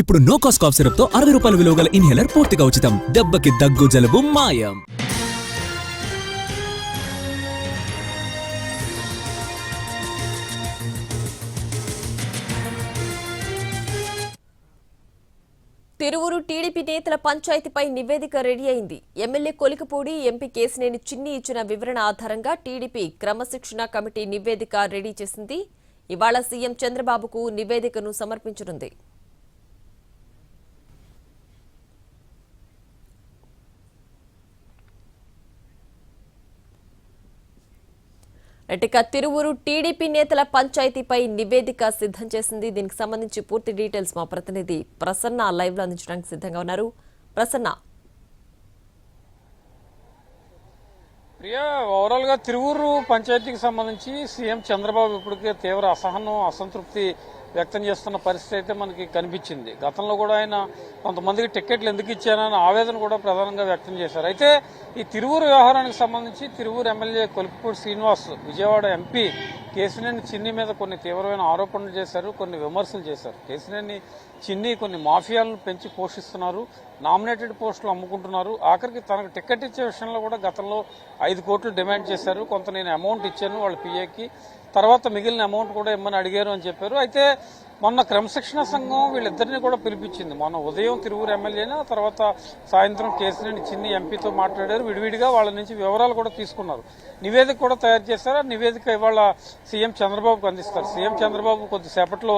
ఇప్పుడు no cost cough సిరప్తో అరవై రూపాయల విలువ గల ఇన్హేలర్ పూర్తిగా ఉచితం. దెబ్బకి దగ్గు జలుబు మాయం. తిరువురు టీడీపీ నేతల పంచాయతీపై నివేదిక రెడీ అయింది. ఎమ్మెల్యే కొలికపూడి ఎంపీ కేసినేని చిన్ని ఇచ్చిన వివరణ ఆధారంగా టీడీపీ క్రమశిక్షణ కమిటీ నివేదిక రెడీ చేసింది. ఇవాళ సీఎం చంద్రబాబుకు నివేదికను సమర్పించనుంది. ఇక తిరువురు టీడీపీ నేతల పంచాయతీపై నివేదిక సిద్ధం చేసింది. దీనికి సంబంధించి పూర్తి డీటెయిల్స్ మా ప్రతినిధి ప్రసన్న లైవ్లో అందించడానికి సిద్ధంగా ఉన్నారు. ప్రసన్న. ప్రియా ఓవరాల్గా తిరువూరు పంచాయతీకి సంబంధించి సీఎం చంద్రబాబు ఇప్పటికే తీవ్ర అసహనం అసంతృప్తి వ్యక్తం చేస్తున్న పరిస్థితి అయితే మనకి కనిపించింది. గతంలో కూడా ఆయన కొంతమందికి టికెట్లు ఎందుకు ఇచ్చానని ఆవేదన కూడా ప్రధానంగా వ్యక్తం చేశారు. అయితే ఈ తిరువూరు వ్యవహారానికి సంబంధించి తిరువూరు ఎమ్మెల్యే కొలిపూడి శ్రీనివాస్ విజయవాడ ఎంపీ కేసినేని చిన్ని మీద కొన్ని తీవ్రమైన ఆరోపణలు చేశారు కొన్ని విమర్శలు చేశారు. కేసినేని చిన్ని కొన్ని మాఫియాలను పెంచి పోషిస్తున్నారు నామినేటెడ్ పోస్టులు అమ్ముకుంటున్నారు. ఆఖరికి తనకు టికెట్ ఇచ్చే విషయంలో కూడా గతంలో ఐదు కోట్లు డిమాండ్ చేశారు. కొంత నేను అమౌంట్ ఇచ్చాను వాళ్ళ పిఏకి తర్వాత మిగిలిన అమౌంట్ కూడా ఇమ్మని అడిగారు అని చెప్పారు. అయితే మొన్న క్రమశిక్షణ సంఘం వీళ్ళిద్దరిని కూడా పిలిపించింది. మొన్న ఉదయం తిరువురు ఎమ్మెల్యేని ఆ తర్వాత సాయంత్రం కేసినేని చిన్ని ఎంపీతో మాట్లాడారు. విడివిడిగా వాళ్ళ నుంచి వివరాలు కూడా తీసుకున్నారు. నివేదిక కూడా తయారు చేశారు. ఆ నివేదిక ఇవాళ సీఎం చంద్రబాబుకు అందిస్తారు. సీఎం చంద్రబాబు కొద్దిసేపట్లో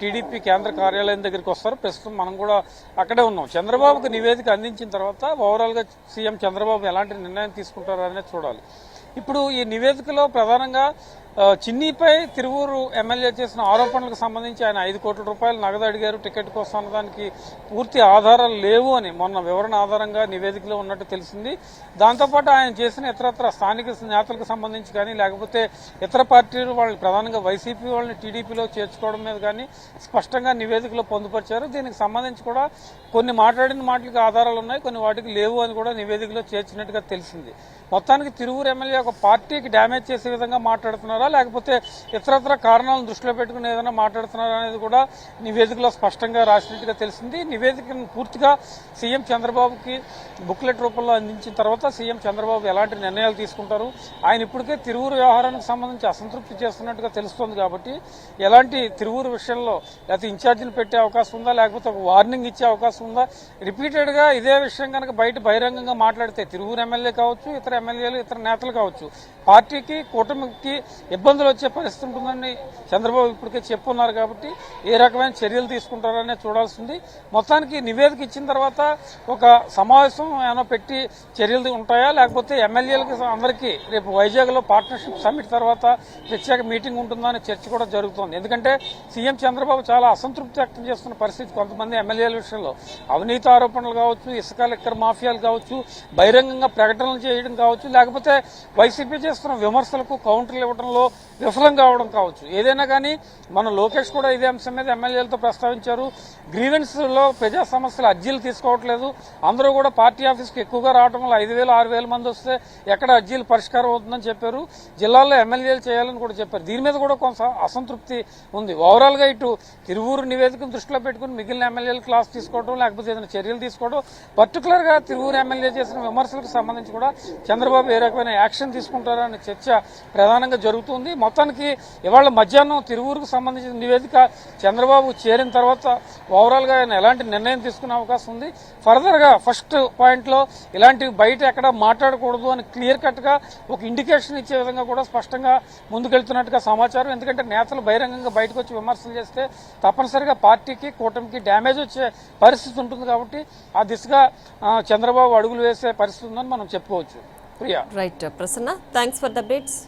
టీడీపీ కేంద్ర కార్యాలయం దగ్గరికి వస్తారు. ప్రస్తుతం మనం కూడా అక్కడే ఉన్నాం. చంద్రబాబుకు నివేదిక అందించిన తర్వాత ఓవరాల్గా సీఎం చంద్రబాబు ఎలాంటి నిర్ణయం తీసుకుంటారు అనేది చూడాలి. ఇప్పుడు ఈ నివేదికలో ప్రధానంగా చిన్నీపై తిరువూరు ఎమ్మెల్యే చేసిన ఆరోపణలకు సంబంధించి ఆయన ఐదు కోట్ల రూపాయలు నగదు అడిగారు. టికెట్ కోసం అన్నదానికి పూర్తి ఆధారాలు లేవు అని మొన్న వివరణ ఆధారంగా నివేదికలో ఉన్నట్టు తెలిసింది. దాంతోపాటు ఆయన చేసిన ఇతరత్ర స్థానిక నేతలకు సంబంధించి కానీ లేకపోతే ఇతర పార్టీలు వాళ్ళని ప్రధానంగా వైసీపీ వాళ్ళని టీడీపీలో చేర్చుకోవడం మీద కానీ స్పష్టంగా నివేదికలో పొందుపరిచారు. దీనికి సంబంధించి కూడా కొన్ని మాట్లాడిన మాటలకు ఆధారాలు ఉన్నాయి కొన్ని వాటికి లేవు అని కూడా నివేదికలో చేర్చినట్టుగా తెలిసింది. మొత్తానికి తిరువురు ఎమ్మెల్యే ఒక పార్టీకి డ్యామేజ్ చేసే విధంగా మాట్లాడుతున్నారా? లేకపోతే ఇతరత్ర కారణాలను దృష్టిలో పెట్టుకుని ఏదైనా మాట్లాడుతున్నారా అనేది కూడా నివేదికలో స్పష్టంగా రాసినట్టుగా తెలిసింది. నివేదికను పూర్తిగా సీఎం చంద్రబాబుకి బుక్లెట్ రూపంలో అందించిన తర్వాత సీఎం చంద్రబాబు ఎలాంటి నిర్ణయాలు తీసుకుంటారు? ఆయన ఇప్పటికే తిరువురు వ్యవహారానికి సంబంధించి అసంతృప్తి చేస్తున్నట్టుగా తెలుస్తోంది కాబట్టి ఎలాంటి తిరువురు విషయంలో లేకపోతే ఇన్ఛార్జిని పెట్టే అవకాశం ఉందా? లేకపోతే ఒక వార్నింగ్ ఇచ్చే అవకాశం ఉందా? రిపీటెడ్గా ఇదే విషయం కనుక బయట బహిరంగంగా మాట్లాడితే తిరువురు ఎమ్మెల్యే కావచ్చు ఇతర ఎమ్మెల్యేలు ఇతర నేతలు కావచ్చు పార్టీకి కూటమికి ఇబ్బందులు వచ్చే పరిస్థితి ఉంటుందని చంద్రబాబు ఇప్పటికే చెప్పున్నారు కాబట్టి ఏ రకమైన చర్యలు తీసుకుంటారనే చూడాల్సింది. మొత్తానికి నివేదిక ఇచ్చిన తర్వాత ఒక సమావేశం ఏమైనా పెట్టి చర్యలు ఉంటాయా? లేకపోతే ఎమ్మెల్యేలకి అందరికీ రేపు వైజాగ్లో పార్ట్నర్షిప్ సమ్మిట్ తర్వాత ప్రత్యేక మీటింగ్ ఉంటుందా అనే చర్చ కూడా జరుగుతోంది. ఎందుకంటే సీఎం చంద్రబాబు చాలా అసంతృప్తి వ్యక్తం చేస్తున్న పరిస్థితి కొంతమంది ఎమ్మెల్యేల విషయంలో. అవినీతి ఆరోపణలు కావచ్చు ఇసుక లెక్కర మాఫియాలు కావచ్చు బహిరంగంగా ప్రకటనలు చేయడం కావచ్చు లేకపోతే వైసీపీ చేస్తున్న విమర్శలకు కౌంటర్లు ఇవ్వడంలో విఫలం కావడం కావచ్చు. ఏదైనా కానీ మన లోకేష్ కూడా ఇదే అంశం మీద ఎమ్మెల్యేలతో ప్రస్తావించారు. గ్రీవెన్స్లో ప్రజా సమస్యలు అర్జీలు తీసుకోవట్లేదు. అందరూ కూడా పార్టీ ఆఫీస్కి ఎక్కువగా రావడం వల్ల ఐదు వేలు ఆరు వేల మంది వస్తే ఎక్కడ అర్జీలు పరిష్కారం అవుతుందని చెప్పారు. జిల్లాల్లో ఎమ్మెల్యేలు చేయాలని కూడా చెప్పారు. దీని మీద కూడా కొంత అసంతృప్తి ఉంది. ఓవరాల్గా ఇటు తిరువూరు నివేదికను దృష్టిలో పెట్టుకుని మిగిలిన ఎమ్మెల్యేలు క్లాస్ తీసుకోవడం లేకపోతే ఏదైనా చర్యలు తీసుకోవడం పర్టికులర్గా తిరువూరు ఎమ్మెల్యే చేసిన విమర్శలకు సంబంధించి కూడా చంద్రబాబు ఏ రకమైన యాక్షన్ తీసుకుంటారా అనే చర్చ ప్రధానంగా జరుగుతుంది మొత్తానికి ఇవాళ మధ్యాహ్నం తిరువూరుకు సంబంధించిన నివేదిక చంద్రబాబు చేరిన తర్వాత ఓవరాల్గా ఆయన ఎలాంటి నిర్ణయం తీసుకునే అవకాశం ఉంది. ఫర్దర్గా ఫస్ట్ పాయింట్లో ఇలాంటివి బయట ఎక్కడ మాట్లాడకూడదు అని క్లియర్ కట్గా ఒక ఇండికేషన్ ఇచ్చే విధంగా కూడా స్పష్టంగా ముందుకెళ్తున్నట్టుగా సమాచారం. ఎందుకంటే నేతలు బహిరంగంగా బయటకు వచ్చి విమర్శలు చేస్తే తప్పనిసరిగా పార్టీకి కూటమికి డ్యామేజ్ వచ్చే పరిస్థితి ఉంటుంది కాబట్టి ఆ దిశగా చంద్రబాబు అడుగులు వేసే పరిస్థితి ఉందని మనం చెప్పుకోవచ్చు. Priya. Right Prasanna thanks for the updates